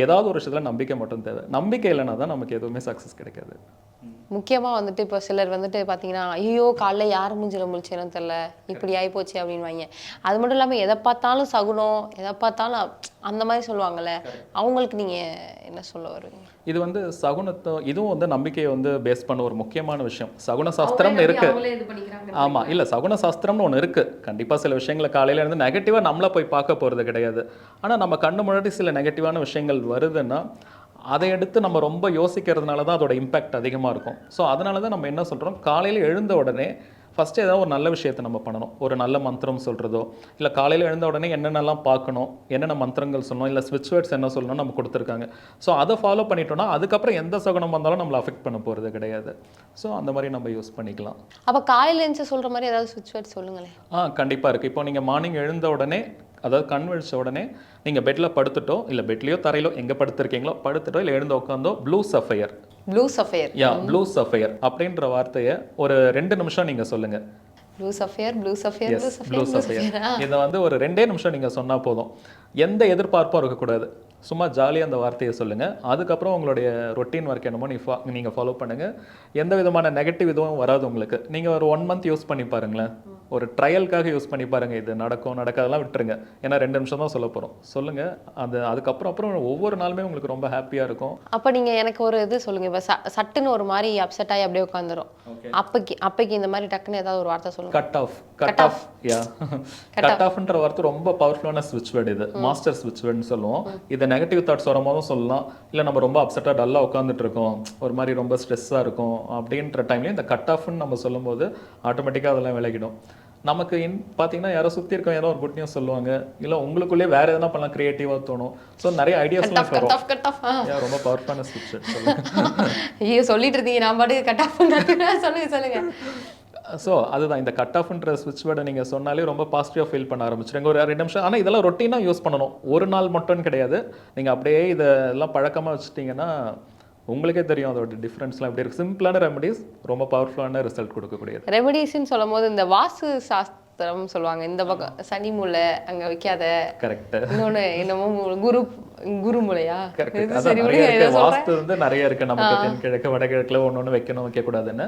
ஏதாவது ஒரு விஷயத்தில் நம்பிக்கை மட்டும் தேவை. நம்பிக்கை இல்லைன்னா தான் நமக்கு எதுவுமே சக்ஸஸ் கிடைக்காது. முக்கியமா வந்துட்டு இப்போ சிலர் வந்துட்டு பாத்தீங்கன்னா ஐயோ காலைல யார் மூஞ்சில முழிச்சேன்னு தெரியல இப்படி ஆயிப்போச்சு அப்படின்வாங்க அது மட்டும் இல்லாம எதை பார்த்தாலும் சகுனம் எதை பார்த்தாலும் அந்த மாதிரி சொல்லுவாங்கல்ல அவங்களுக்கு நீங்க என்ன சொல்ல வருவீங்க? இது வந்து சகுனத்தை இதுவும் வந்து நம்பிக்கையை வந்து பேஸ் பண்ண ஒரு முக்கியமான விஷயம். சகுன சாஸ்திரம்னு இருக்கு. ஆமா இல்ல சகுன சாஸ்திரம்னு ஒன்று இருக்கு. கண்டிப்பா சில விஷயங்களை காலையில இருந்து நெகட்டிவா நம்மள போய் பார்க்க போறது கிடையாது. ஆனா நம்ம கண்ணு முன்னாடி சில நெகட்டிவான விஷயங்கள் வருதுன்னா அதை எடுத்து நம்ம ரொம்ப யோசிக்கிறதுனால தான் அதோட இம்பாக்ட் அதிகமாக இருக்கும். ஸோ அதனால தான் நம்ம என்ன சொல்கிறோம் காலையில் எழுந்த உடனே ஃபஸ்ட்டு ஏதாவது ஒரு நல்ல விஷயத்தை நம்ம பண்ணணும். ஒரு நல்ல மந்திரம் சொல்கிறதோ இல்லை காலையில் எழுந்த உடனே என்னென்னலாம் பார்க்கணும் என்னென்ன மந்திரங்கள் சொல்லணும் இல்லை ஸ்விட்ச் வேர்ட்ஸ் என்ன சொல்லணும் நம்ம கொடுத்துருக்காங்க. ஸோ அதை ஃபாலோ பண்ணிட்டோம்னா அதுக்கப்புறம் எந்த சகுனம் வந்தாலும் நம்மளை அஃபெக்ட் பண்ண போகிறது கிடையாது. ஸோ அந்த மாதிரி நம்ம யூஸ் பண்ணிக்கலாம். அப்போ காலையில எழுந்து சொல்ற மாதிரி ஏதாவது சுவிட்ச் வேர்ட் சொல்லுங்களேன். ஆ கண்டிப்பாக இருக்குது இப்போ நீங்கள் மார்னிங் எழுந்த உடனே அதாவது கண் விழிச்ச உடனே நீங்கள் பெட்டில் படுத்துட்டோ இல்லை பெட்லேயோ தரையிலோ எங்கே படுத்திருக்கீங்களோ படுத்துட்டோ இல்லை எழுந்து உட்காந்தோ blue sapphire blue sapphire yeah blue sapphire அப்படின்ற வார்த்தையை ஒரு ரெண்டு நிமிஷம் நீங்கள் சொல்லுங்கள் blue sapphire blue sapphire blue sapphire இதை வந்து ஒரு ரெண்டே நிமிஷம் நீங்கள் சொன்னால் போதும். எந்த எதிர்பார்ப்பும் இருக்கக்கூடாது. சும்மா ஜாலியாக அந்த வார்த்தையை சொல்லுங்கள் அதுக்கப்புறம் உங்களுடைய ரொட்டீன் ஒர்க் என்னமோ நீ ஃபா நீங்கள் ஃபாலோ பண்ணுங்கள் எந்த விதமான நெகட்டிவ் இதுவும் வராது உங்களுக்கு. நீங்கள் ஒரு ஒன் மந்த் யூஸ் பண்ணி பாருங்களேன். ஒரு ட்ரையலுக்காக யூஸ் பண்ணி பாருங்கள் இது நடக்கும் நடக்காதெல்லாம் விட்டுருங்க. ஏன்னா ரெண்டு நிமிஷம் தான் சொல்ல போகிறோம் சொல்லுங்கள் அது அதுக்கப்புறம் அப்புறம் ஒவ்வொரு நாளுமே உங்களுக்கு ரொம்ப ஹாப்பியாக இருக்கும். அப்போ நீங்க எனக்கு ஒரு இது சொல்லுங்க. இப்போ ச சட்டுன்னு ஒரு மாதிரி அப்செட் ஆகி அப்படியே உட்காந்துரும் அப்பைக்கு அப்பைக்கு இந்த மாதிரி டக்குன்னு ஏதாவது ஒரு வார்த்தை சொல்லுங்க. Cut off cut off yeah cut ஆஃப்ன்ற வார்த்தை ரொம்ப பவர்ஃபுல்லான ஸ்விட்ச் வேர்டு இது. மாஸ்டர் ஸ்விட்ச் வேர்டுன்னு சொல்லுவோம். இதை நெகட்டிவ் தாட்ஸ் வரும்போதும் சொல்லலாம். இல்லை நம்ம ரொம்ப அப்செட்டாக டல்லாக உட்காந்துட்டு இருக்கோம் ஒரு மாதிரி ரொம்ப ஸ்ட்ரெஸ்ஸாக இருக்கும் அப்படின்ற டைம்லேயும் இந்த கட் ஆஃப்னு நம்ம சொல்லும்போது ஆட்டோமேட்டிக்காக அதெல்லாம் விலகிடும். நமக்கு இன் பார்த்தீங்கன்னா யாரோ சுற்றி இருக்கவங்க ஏதோ ஒரு குட் நியூஸ் சொல்லுவாங்க. இல்லை உங்களுக்குள்ளேயே வேற எதனா பண்ணலாம் க்ரியேட்டிவாக தோணும். ஸோ நிறைய ஐடியாஸ்லாம் வரும். ரொம்ப பவர்ஃபுல்லான சொல்லுங்க ஐயோ சொல்லிட்டு இருந்தீங்க. நான் பாட்டுக்கு கட் ஆஃப் சொல்லுங்க சொல்லுங்க. ஸோ அதுதான் இந்த கட் ஆஃப்ன்ற ஸ்விட்ச் வேர்டை நீங்கள் சொன்னாலே ரொம்ப பாசிட்டிவாக ஃபீல் பண்ண ஆரம்பிச்சிருங்க. ஒரு ரெண்டு நிமிஷம். ஆனால் இதெல்லாம் ரொட்டீனாக யூஸ் பண்ணணும். ஒரு நாள் மட்டும் கிடையாது. நீங்கள் அப்படியே இதெல்லாம் பழக்கமாக வச்சுட்டிங்கன்னா உங்களுக்கே தெரியும் அதோட டிஃப்ரென்ஸ்லாம் எப்படி இருக்குது சிம்பிளான ரெமடிஸ் ரொம்ப பவர்ஃபுல்லான ரிசல்ட் கொடுக்கக்கூடியது. ரெமடிஸ்ன்னு சொல்லும் போது இந்த வாசு வாஸ்து சாஸ்திரம் சொல்லுவாங்க. இந்த பக்கம் சனி மூலை அங்க வைக்காத. கரெக்ட் இன்னொன்னு என்னமோ குரு குரு மூலையா வாஸ்து வந்து நிறைய இருக்கு. நமக்கு தென்கிழக்கு வடகிழக்குல ஒன்று வைக்கணும் வைக்கக்கூடாதுன்னு.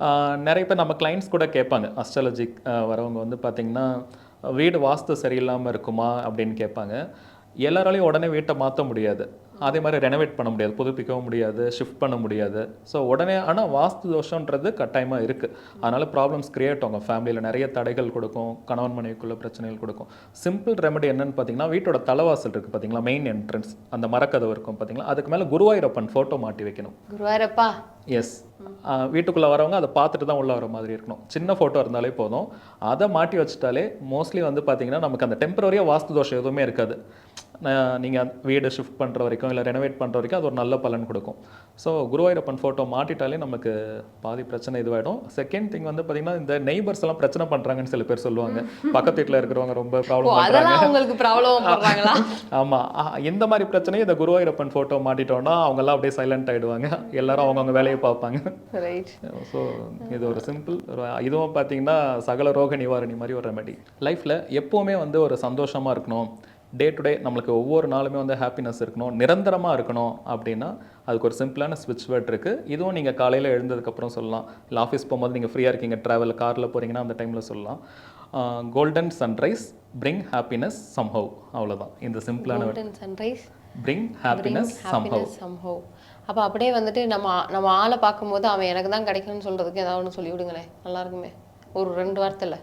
ஆஹ் நிறைய பேர் நம்ம கிளைண்ட்ஸ் கூட கேட்பாங்க. அஸ்ட்ராலஜி வரவங்க வந்து பார்த்தீங்கன்னா வீடு வாஸ்து சரியில்லாம இருக்குமா அப்படின்னு கேட்பாங்க. எல்லாராலையும் உடனே வீட்டை மாற்ற முடியாது. அதே மாதிரி ரெனோவேட் பண்ண முடியாது புதுப்பிக்கவும் முடியாது ஷிஃப்ட் பண்ண முடியாது. ஸோ உடனே ஆனால் வாஸ்து தோஷன்றது கட்டாயமாக இருக்குது அதனால ப்ராப்ளம்ஸ் கிரியேட் ஆகும். ஃபேமிலியில் நிறைய தடைகள் கொடுக்கும் கணவன் மனைவிக்குள்ள பிரச்சனைகள் கொடுக்கும். சிம்பிள் ரெமெடி என்னன்னு பார்த்தீங்கன்னா வீட்டோட தலைவாசல் இருக்குது பார்த்தீங்களா மெயின் என்ட்ரன்ஸ் அந்த மரக்கதவு இருக்கும் பார்த்தீங்களா அதுக்கு மேலே குருவாயூரப்பன் ஃபோட்டோ மாட்டி வைக்கணும். குருவாரப்பா எஸ் வீட்டுக்குள்ளே வரவங்க அதை பார்த்துட்டு தான் உள்ள வர மாதிரி இருக்கணும். சின்ன ஃபோட்டோ இருந்தாலே போதும். அதை மாட்டி வச்சுட்டாலே மோஸ்ட்லி வந்து பார்த்தீங்கன்னா நமக்கு அந்த டெம்பரரியாக வாஸ்து தோஷம் எதுவுமே இருக்காது. நீங்கள் வீடு ஷிஃப்ட் பண்ணுற வரைக்கும் இல்லை ரெனோவேட் பண்ணுற வரைக்கும் அது ஒரு நல்ல பலன் கொடுக்கும். ஸோ குருவாயூரப்பன் ஃபோட்டோ மாட்டிட்டாலே நமக்கு பாதி பிரச்சனை இதுவாகிடும் செகண்ட் திங் வந்து பார்த்தீங்கன்னா இந்த நெய்பர்ஸ் எல்லாம் பிரச்சனை பண்ணுறாங்கன்னு சில பேர் சொல்லுவாங்க. பக்கத்து வீட்டில் இருக்கிறவங்க ரொம்ப ப்ராப்ளம் பண்ணுறாங்க அதெல்லாம் உங்களுக்கு ப்ராப்ளம் பண்றாங்களா? ஆமா. ஆ, இந்த மாதிரி பிரச்சனையும் இந்த குருவாயூரப்பன் ஃபோட்டோ மாட்டிட்டோம்னா அவங்க எல்லாம் அப்படியே சைலண்ட் ஆயிடுவாங்க. எல்லாரும் அவங்கவங்க வேலையை பார்ப்பாங்க. ஸோ இது ஒரு சிம்பிள் இதுவும் பார்த்தீங்கன்னா சகல ரோக நிவாரணி மாதிரி ஒரு ரெமெடி லைஃப்பில் எப்போவுமே வந்து ஒரு சந்தோஷமாக இருக்கணும். டே டு டே நம்மளுக்கு ஒவ்வொரு நாளுமே வந்து ஹாப்பினஸ் இருக்கணும் நிரந்தரமாக இருக்கணும் அப்படின்னா அதுக்கு ஒரு சிம்பிளான ஸ்விட்ச் வேர்ட் இருக்குது இதுவும் நீங்கள் காலையில் எழுந்ததுக்கப்புறம் சொல்லலாம். இல்லை ஆஃபீஸ் போகும்போது நீங்கள் ஃப்ரீயாக இருக்கீங்க ட்ராவல் காரில் போகிறீங்கன்னா அந்த டைமில் சொல்லலாம். Golden sunrise bring happiness somehow அவ்வளவுதான். இந்த சிம்பிளான golden sunrise bring happiness somehow somehow அப்போ அப்படியே வந்துட்டு நம்ம நம்ம ஆளை பார்க்கும்போது அவன் எனக்கு தான் கிடைக்கணும்னு சொல்றதுக்கு ஏதாவது ஒன்று சொல்லி விடுங்களேன். நல்லா இருக்குமே. ஒரு ரெண்டு வார்த்தையில்.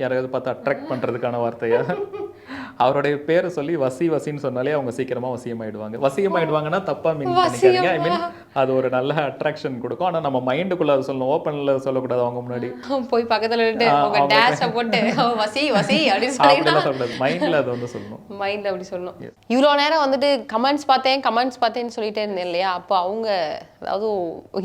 யாரையாவது பார்த்து அட்ராக்ட் பண்ணுறதுக்கான வார்த்தையா? அவருடைய பேரை சொல்லி வசி வசின்னு சொன்னாலே அவங்க சீக்கிரமா வசியமாயிடுவாங்க. வசியமாயிடுவாங்கன்னா தப்பா மீன் பண்ணிக்காதீங்க. ஐ மீன் அது ஒரு நல்ல அட்ராக்ஷன் கொடுக்கும். ஆனா நம்ம மைண்டுக்குள்ள அதை சொல்லணும். ஓப்பன்ல சொல்லக்கூடாது அவங்க முன்னாடி. போய் பக்கத்துல உங்க டேஷ போட்டு அவன் வசி வசி அப்படின்னு சொல்லக்கூடாது. மைண்ட்ல அதை வந்து சொல்லணும். மைண்ட் அப்படி சொல்லணும். இவ்வளோ நேரம் வந்துட்டு கமெண்ட்ஸ் பார்த்தேன் கமெண்ட்ஸ் பார்த்தேன்னு சொல்லிட்டே இருந்தேன் இல்லையா? அப்போ அவங்க அதாவது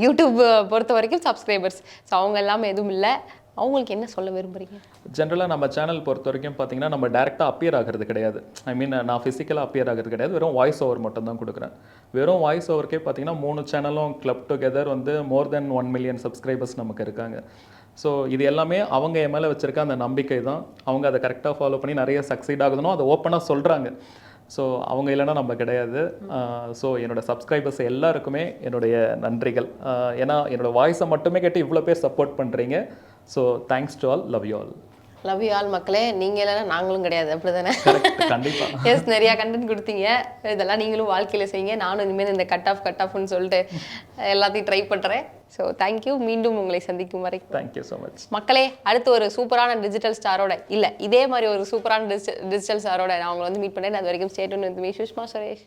யூடியூப் பொறுத்த வரைக்கும் சப்ஸ்கிரைபர்ஸ் ஸோ அவங்க எல்லாமே எதுவும் இல்லை. அவங்களுக்கு என்ன சொல்ல விரும்புறீங்க? ஜென்ரலாக நம்ம சேனல் பொறுத்த வரைக்கும் பார்த்தீங்கன்னா நம்ம டேரெக்டாக அப்பியர் ஆகிறது கிடையாது. ஐ மீன் நான் ஃபிசிக்கலாக அப்பியர் ஆகிறது கிடையாது. வெறும் வாய்ஸ் ஓவர் மட்டும் தான் கொடுக்குறேன். வெறும் வாய்ஸ் ஓவருக்கே பார்த்தீங்கன்னா மூணு சேனலும் கிளப் டுகெதர் வந்து more than one million subscribers நமக்கு இருக்காங்க. ஸோ இது எல்லாமே அவங்க என் மேலே வச்சுருக்க அந்த நம்பிக்கை தான். அவங்க அதை கரெக்டாக ஃபாலோ பண்ணி நிறைய சக்சீட் ஆகுதுனோ அதை ஓப்பனாக சொல்கிறாங்க ஸோ அவங்க இல்லைன்னா நம்ம கிடையாது. ஸோ என்னோட சப்ஸ்கிரைபர்ஸ் எல்லாருக்குமே என்னுடைய நன்றிகள். ஏன்னா என்னோடய வாய்ஸை மட்டுமே கேட்டு இவ்வளோ பேர் சப்போர்ட் பண்ணுறீங்க so thanks to all love you all love you all மக்களே. நீங்கள் இல்லைன்னா நாங்களும் கிடையாது. அப்படிதானே? கரெக்ட் கண்டிப்பாக எஸ் நிறையா கண்டென்ட் கொடுத்தீங்க. இதெல்லாம் நீங்களும் வாழ்க்கையில் செய்யுங்க. நானும் இனிமேல் இந்த கட் ஆஃப் கட் ஆஃப்னு சொல்லிட்டு எல்லாத்தையும் ட்ரை பண்ணுறேன் ஸோ தேங்க்யூ மீண்டும் உங்களை சந்திக்கும் வரை. தேங்க்யூ ஸோ மச் மக்களே அடுத்து ஒரு சூப்பரான டிஜிட்டல் ஸ்டாரோட இல்லை இதே மாதிரி ஒரு சூப்பரான டிஜிட்டல் ஸ்டாரோட நான் உங்களை வந்து மீட் பண்ணேன் அது வரைக்கும் ஸ்டேட் வந்து சுஷ்மா சுரேஷ்.